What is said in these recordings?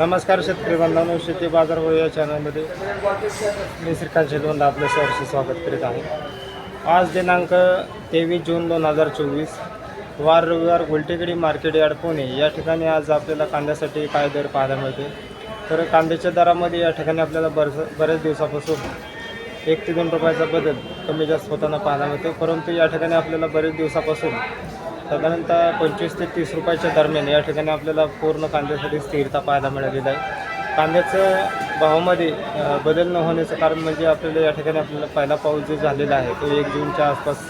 नमस्कार शेतकरी बांधवांनो शेती बाजार भाव या चॅनलमध्ये मी श्रीकांत शेलवंत आपलं सहर्ष स्वागत करीत आहे. आज दिनांक तेवीस जून दोन हजार चोवीस वार रविवार गुलटेकडी मार्केट यार्ड पुणे या ठिकाणी आज आपल्याला कांद्यासाठी काय दर पाहायला मिळते तर कांद्याच्या दरामध्ये या ठिकाणी आपल्याला बरेच बऱ्याच दिवसापासून एक ते दोन रुपयाचा बदल कमी जास्त होताना पाहायला मिळतो परंतु या ठिकाणी आपल्याला बरेच दिवसापासून साधारणतः पंचवीस ते तीस रुपयाच्या दरम्यान या ठिकाणी आपल्याला पूर्ण कांद्यासाठी स्थिरता पाहायला मिळालेली आहे. कांद्याचं भावामध्ये बदल न होण्याचं कारण म्हणजे आपल्याला या ठिकाणी आपल्याला पहिला पाऊस जो झालेला आहे तो एक जूनच्या आसपास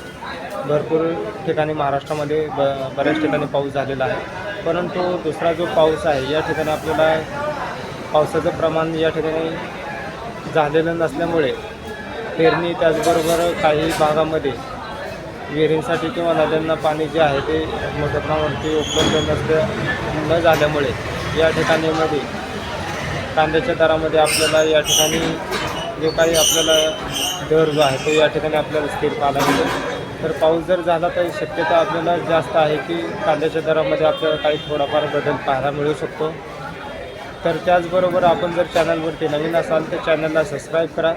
भरपूर ठिकाणी महाराष्ट्रामध्ये ब बऱ्याच ठिकाणी पाऊस झालेला आहे. परंतु दुसरा जो पाऊस आहे या ठिकाणी आपल्याला पावसाचं प्रमाण या ठिकाणी झालेलं नसल्यामुळे पेरणी त्याचबरोबर काही भागामध्ये विहिरींसाठी किंवा नद्यांना पाणी जे आहे ते मोठ्या प्रमाणावरती उपलब्ध नसल्या न झाल्यामुळे. या ठिकाणीमध्ये कांद्याच्या दरामध्ये आपल्याला या ठिकाणी जो काही आपल्याला दर जो आहे तो या ठिकाणी आपल्याला स्थिर पाहायला मिळतो. तर पाऊस जर झाला तर शक्यता आपल्याला जास्त आहे की कांद्याच्या दरामध्ये आपल्याला काही थोडाफार बदल पाहायला मिळू शकतो. तर त्याचबरोबर आपण जर चॅनलवरती नवीन असाल तर चॅनलला सबस्क्राईब करा.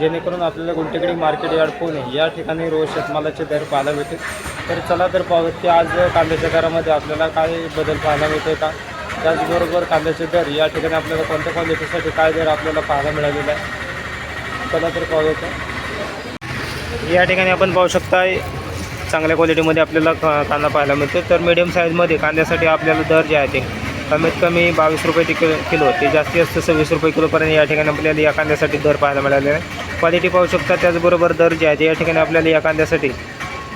जेणेकरून आपल्याला गुंटेकडी मार्केट यार्ड पुणे या ठिकाणी रोज शेतमालाचे दर पाहायला मिळतील. तर चला तर पाहूयात की आज कांद्याच्या दरामध्ये आपल्याला काय बदल पाहायला मिळतो का? त्याचबरोबर कांद्याचे दर या ठिकाणी आपल्याला कोणत्या क्वालिटीसाठी काय दर आपल्याला पाहायला मिळालेला आहे? चला तर पाहूया या ठिकाणी आपण पाहू शकता चांगल्या क्वालिटीमध्ये आपल्याला का- कांदा पाहायला मिळतो तर मीडियम साईजमध्ये कांद्यासाठी आपल्याला दर जे आहे ते कमीत कमी बावीस रुपये ते किलो किलो. ते जास्तीत जास्त सव्वीस रुपये किलोपर्यंत या ठिकाणी आपल्याला या कांद्यासाठी दर पाहायला मिळाले आहे. क्वालिटी पाहू शकता त्याचबरोबर दर जे आहे ते या ठिकाणी आपल्याला या कांद्यासाठी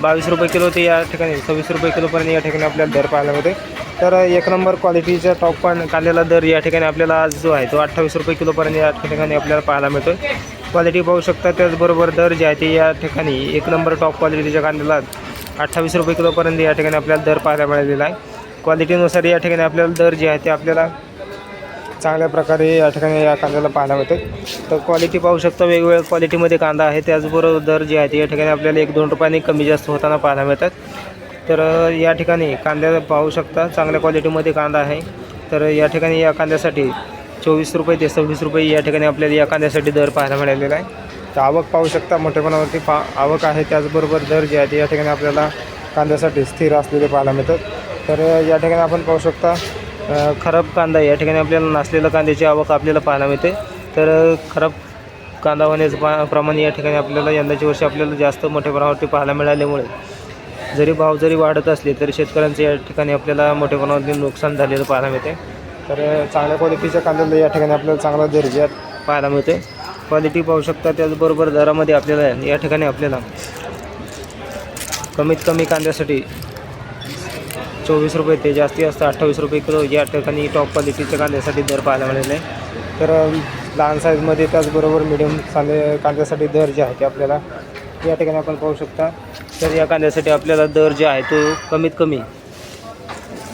बावीस रुपये किलो ते या ठिकाणी सव्वीस रुपये किलोपर्यंत या ठिकाणी आपल्याला दर पाहायला मिळते तर एक नंबर क्वालिटीचा टॉप पण कांद्याला दर या ठिकाणी आपल्याला आज जो आहे तो अठ्ठावीस रुपये किलोपर्यंत या ठिकाणी आपल्याला पाहायला मिळतो क्वालिटी पाहू शकता त्याचबरोबर दर जे आहे ते या ठिकाणी एक नंबर टॉप क्वालिटीच्या कांद्याला अठ्ठावीस रुपये किलोपर्यंत या ठिकाणी आपल्याला दर पाहायला मिळालेला आहे. क्वालिटीनुसार या ठिकाणी आपल्याला दर जे आहे ते आपल्याला चांगल्या प्रकारे या ठिकाणी या कांद्याला पाहायला मिळते. तर क्वालिटी पाहू शकता वेगवेगळ्या क्वालिटीमध्ये कांदा आहे. त्याचबरोबर दर जे आहे ते या ठिकाणी आपल्याला एक दोन रुपयांनी कमी जास्त होताना पाहायला मिळतात. तर या ठिकाणी कांद्या पाहू शकता चांगल्या क्वालिटीमध्ये कांदा आहे. तर या ठिकाणी या कांद्यासाठी चोवीस रुपये ते सव्वीस रुपये या ठिकाणी आपल्याला या कांद्यासाठी दर पाहायला मिळालेला आहे. तर आवक पाहू शकता मोठेपणावरती पा आवक आहे. त्याचबरोबर दर जे आहे ते या ठिकाणी आपल्याला कांद्यासाठी स्थिर असलेले पाहायला मिळतात. तर या ठिकाणी आपण पाहू शकता खराब कांदा या ठिकाणी आपल्याला नसलेल्या कांद्याची आवक आपल्याला पाहायला मिळते. तर खराब कांदा होण्याचं पा प्रमाण या ठिकाणी आपल्याला यंदाच्या वर्षी आपल्याला जास्त मोठ्या प्रमाणावरती पाहायला मिळाल्यामुळे जरी भाव जरी वाढत असले तरी शेतकऱ्यांचं या ठिकाणी आपल्याला मोठ्या प्रमाणावरती नुकसान झालेलं पाहायला मिळते. तर चांगल्या क्वालिटीच्या कांद्याला या ठिकाणी आपल्याला चांगला दर्जा पाहायला मिळते. क्वालिटी पाहू शकता त्याचबरोबर दरामध्ये आपल्याला या ठिकाणी आपल्याला कमीत कमी कांद्यासाठी चोवीस रुपये ते जास्तीत जास्त अठ्ठावीस रुपये किलो या ठिकाणी टॉप क्वालिटीच्या कांद्यासाठी दर पाहायला मिळालेला आहे. तर लहान साईजमध्ये त्याचबरोबर मिडियम कांदे कांद्यासाठी दर जे आहे ते आपल्याला या ठिकाणी आपण पाहू शकता. तर या कांद्यासाठी आपल्याला दर जे आहे तो कमीत कमी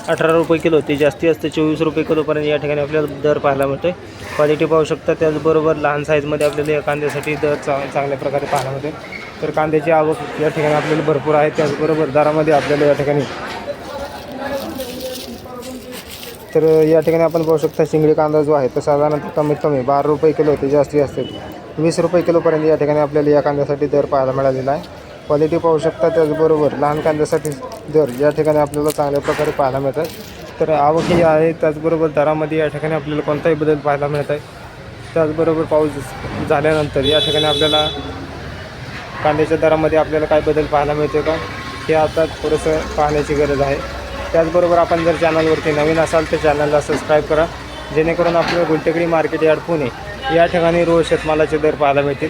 अठरा रुपये किलो ते जास्तीत जास्त चोवीस रुपये किलोपर्यंत या ठिकाणी आपल्याला दर पाहायला मिळतो क्वालिटी पाहू शकता. त्याचबरोबर लहान साईजमध्ये आपल्याला या कांद्यासाठी दर चा चांगल्या प्रकारे पाहायला मिळते तर कांद्याची आवक या ठिकाणी आपल्याला भरपूर आहे. त्याचबरोबर दरामध्ये आपल्याला या ठिकाणी तर या ठिकाणी आपण पाहू शकता शिंगडी कांदा जो आहे तो साधारणतः कमीत कमी बारा रुपये किलो ते जास्तीत जास्त वीस रुपये किलोपर्यंत या ठिकाणी आपल्याला या कांद्यासाठी दर पाहायला मिळालेला आहे. क्वालिटी पाहू शकता त्याचबरोबर लहान कांद्यासाठी दर या ठिकाणी आपल्याला चांगल्या प्रकारे पाहायला मिळतात. तर आवक ही आहे त्याचबरोबर दरामध्ये या ठिकाणी आपल्याला कोणताही बदल पाहायला मिळत आहे. त्याचबरोबर पाऊस झाल्यानंतर या ठिकाणी आपल्याला कांद्याच्या दरामध्ये आपल्याला काय बदल पाहायला मिळते का हे आता थोडंसं पाहण्याची गरज आहे. त्याचबरोबर आपण जर चॅनलवरती नवीन असाल तर चॅनलला सबस्क्राईब करा जेणेकरून आपल्याला गुलटेकडी मार्केट यार्ड पुणे या ठिकाणी रोज शेतमालाचे दर पाहायला मिळतील.